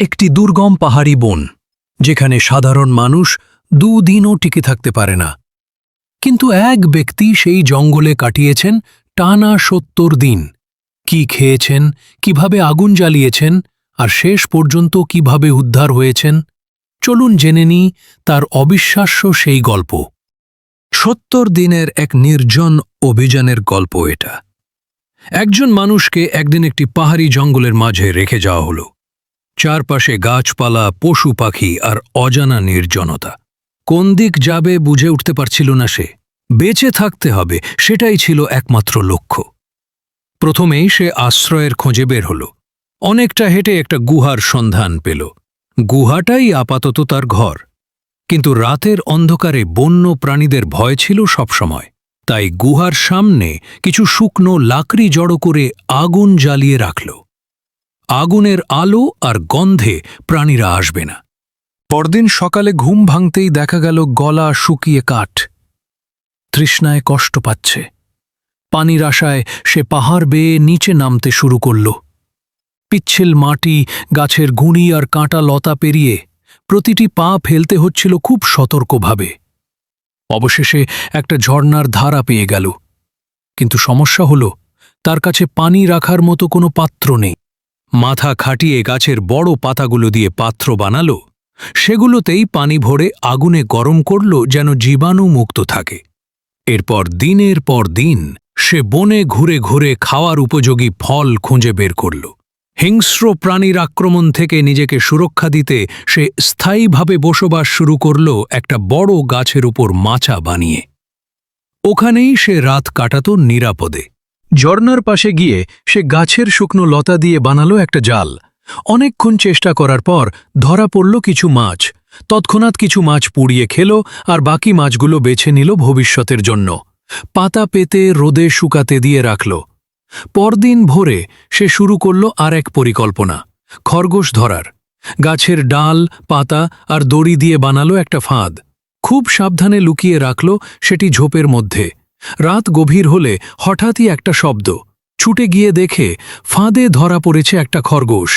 একটি দুর্গম পাহাড়ি বন, যেখানে সাধারণ মানুষ দুদিনও টিকে থাকতে পারে না। কিন্তু এক ব্যক্তি সেই জঙ্গলে কাটিয়েছেন টানা সত্তর দিন। কি খেয়েছেন, কীভাবে আগুন জ্বালিয়েছেন, আর শেষ পর্যন্ত কীভাবে উদ্ধার হয়েছেন, চলুন জেনে নিই তার অবিশ্বাস্য সেই গল্প। সত্তর দিনের এক নির্জন অভিযানের গল্প এটা। একজন মানুষকে একদিন একটি পাহাড়ি জঙ্গলের মাঝে রেখে যাওয়া হলো। চারপাশে গাছপালা, পশু পাখি আর অজানা নির্জনতা। কোন দিক যাবে বুঝে উঠতে পারছিল না সে। বেঁচে থাকতে হবে, সেটাই ছিল একমাত্র লক্ষ্য। প্রথমেই সে আশ্রয়ের খোঁজে বের হল। অনেকটা হেঁটে একটা গুহার সন্ধান পেল। গুহাটাই আপাতত তার ঘর। কিন্তু রাতের অন্ধকারে বন্য প্রাণীদের ভয় ছিল সবসময়। তাই গুহার সামনে কিছু শুকনো লাকড়ি জড়ো করে আগুন জ্বালিয়ে রাখল। আগুনের আলো আর গন্ধে প্রাণীরা আসবে না। পরদিন সকালে ঘুম ভাঙতেই দেখা গেল গলা শুকিয়ে কাঠ। তৃষ্ণায় কষ্ট পাচ্ছে। পানির আশায় সে পাহাড় বেয়ে নিচে নামতে শুরু করল। পিচ্ছিল মাটি, গাছের গুঁড়ি আর কাঁটা লতা পেরিয়ে প্রতিটি পা ফেলতে হচ্ছিল খুব সতর্কভাবে। অবশেষে একটা ঝর্ণার ধারা পেয়ে গেল। কিন্তু সমস্যা হল, তার কাছে পানি রাখার মতো কোনো পাত্র নেই। মাথা খাটিয়ে গাছের বড় পাতাগুলো দিয়ে পাত্র বানাল। সেগুলোতেই পানি ভরে আগুনে গরম করল যেন জীবাণু মুক্ত থাকে। এরপর দিনের পর দিন সে বনে ঘুরে ঘুরে খাওয়ার উপযোগী ফল খুঁজে বের করল। হিংস্র প্রাণীর আক্রমণ থেকে নিজেকে সুরক্ষা দিতে সে স্থায়ীভাবে বসবাস শুরু করল একটা বড় গাছের উপর মাচা বানিয়ে। ওখানেই সে রাত কাটাত নিরাপদে। ঝর্নার পাশে গিয়ে সে গাছের শুকনো লতা দিয়ে বানালো একটা জাল। অনেকক্ষণ চেষ্টা করার পর ধরা পড়ল কিছু মাছ। তৎক্ষণাৎ কিছু মাছ পুড়িয়ে খেল আর বাকি মাছগুলো বেছে নিল ভবিষ্যতের জন্য। পাতা পেতে রোদে শুকাতে দিয়ে রাখল। পরদিন ভোরে সে শুরু করল আর এক পরিকল্পনা, খরগোশ ধরার। গাছের ডাল, পাতা আর দড়ি দিয়ে বানালো একটা ফাঁদ। খুব সাবধানে লুকিয়ে রাখল সেটি ঝোপের মধ্যে। রাত গভীর হলে হঠাৎই একটা শব্দ। ছুটে গিয়ে দেখে ফাঁদে ধরা পড়েছে একটা খরগোশ।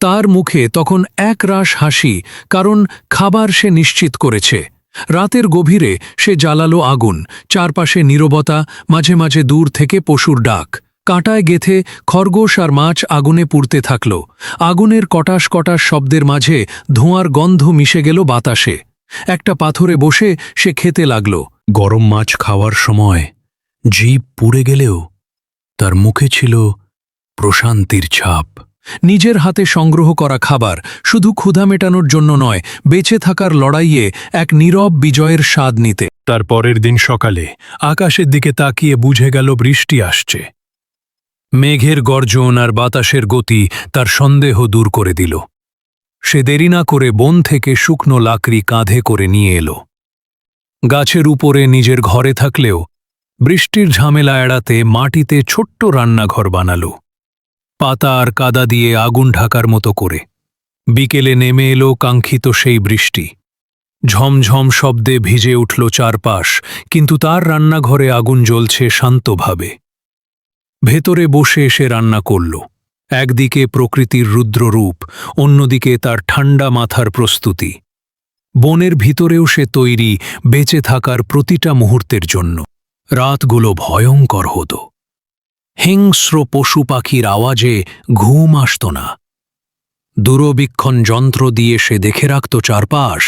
তার মুখে তখন এক রাস হাসি, কারণ খাবার সে নিশ্চিত করেছে। রাতের গভীরে সে জ্বালালো আগুন, চারপাশে নীরবতা, মাঝে মাঝে দূর থেকে পশুর ডাক। কাঁটায় গেথে খরগোশ আর মাছ আগুনে পুড়তে থাকল। আগুনের কটাস কটাস শব্দের মাঝে ধোঁয়ার গন্ধ মিশে গেল বাতাসে। একটা পাথরে বসে সে খেতে লাগল। গরম মাছ খাওয়ার সময় জীব পুড়ে গেলেও তার মুখে ছিল প্রশান্তির ছাপ। নিজের হাতে সংগ্রহ করা খাবার শুধু ক্ষুধা মেটানোর জন্য নয়, বেঁচে থাকার লড়াইয়ে এক নীরব বিজয়ের স্বাদ নিতে। তার পরের দিন সকালে আকাশের দিকে তাকিয়ে বুঝে গেল বৃষ্টি আসছে। মেঘের গর্জন আর বাতাসের গতি তার সন্দেহ দূর করে দিল। সে দেরি না করে বন থেকে শুকনো লাকড়ি কাঁধে করে নিয়ে এলো। গাছের উপরে নিজের ঘরে থাকলেও বৃষ্টির ঝামেলা এড়াতে মাটিতে ছোট্ট রান্নাঘর বানাল। পাতা আর কাদা দিয়ে আগুন ঢাকার মতো করে। বিকেলে নেমে এলো কাঙ্ক্ষিত সেই বৃষ্টি। ঝমঝম শব্দে ভিজে উঠল চারপাশ, কিন্তু তার রান্নাঘরে আগুন জ্বলছে শান্তভাবে। ভেতরে বসে এসে রান্না করল। একদিকে প্রকৃতির রুদ্ররূপ, অন্যদিকে তার ঠান্ডা মাথার প্রস্তুতি। বনের ভিতরেও সে তৈরি, বেঁচে থাকার প্রতিটা মুহূর্তের জন্য। রাতগুলো ভয়ঙ্কর হতো। হিংস্র পশু পাখির আওয়াজে ঘুম আসত না। দূরবীক্ষণ যন্ত্র দিয়ে সে দেখে রাখত চারপাশ,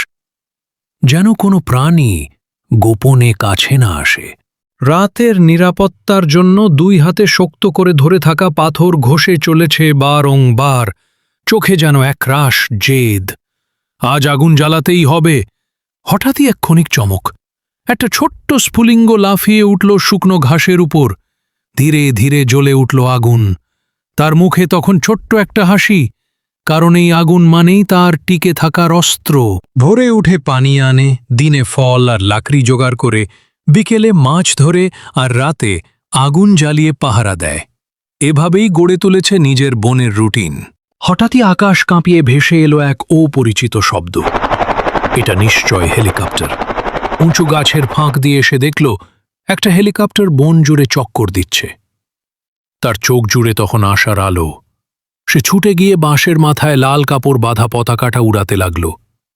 যেন কোনো প্রাণী গোপনে কাছে না আসে। রাতের নিরাপত্তার জন্য দুই হাতে শক্ত করে ধরে থাকা পাথর ঘষে চলেছে বারংবার। চোখে যেন একরাশ জেদ। আজ আগুন জ্বালাতেই হবে। হঠাৎই এক ক্ষণিক চমক। একটা ছোট্ট স্ফুলিঙ্গ লাফিয়ে উঠল শুকনো ঘাসের উপর। ধীরে ধীরে জ্বলে উঠল আগুন। তার মুখে তখন ছোট্ট একটা হাসি, কারণ এই আগুন মানেই তার টিকে থাকার অস্ত্র। ভোরে উঠে পানি আনে, দিনে ফল আর লাকড়ি জোগাড় করে, বিকেলে মাছ ধরে আর রাতে আগুন জ্বালিয়ে পাহারা দেয়। এভাবেই গড়ে তুলেছে নিজের বনের রুটিন। হঠাৎই আকাশ কাঁপিয়ে ভেসে এলো এক অপরিচিত শব্দ। এটা নিশ্চয় হেলিকপ্টার। উঁচু গাছের ফাঁক দিয়ে এসে দেখল, একটা হেলিকপ্টার বন জুড়ে চক্কর দিচ্ছে। তার চোখ জুড়ে তখন আশার আলো। সে ছুটে গিয়ে বাঁশের মাথায় লাল কাপড় বাঁধা পতাকাটা উড়াতে লাগল।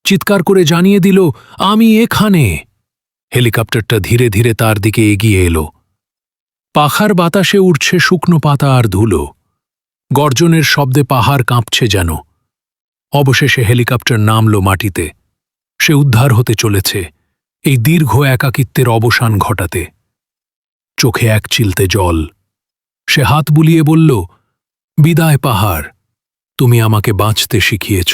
চিৎকার করে জানিয়ে দিল, আমি এখানে! হেলিকপ্টারটা ধীরে ধীরে তার দিকে এগিয়ে এলো। পাখার বাতাসে উঠছে শুকনো পাতা আর ধুলো। গর্জনের শব্দে পাহাড় কাঁপছে যেন। অবশেষে হেলিকপ্টার নামল মাটিতে। সে উদ্ধার হতে চলেছে এই দীর্ঘ একাকিত্বের অবসান ঘটাতে। চোখে এক চিলতে জল। সে হাত বুলিয়ে বলল, বিদায় পাহাড়, তুমি আমাকে বাঁচতে শিখিয়েছ।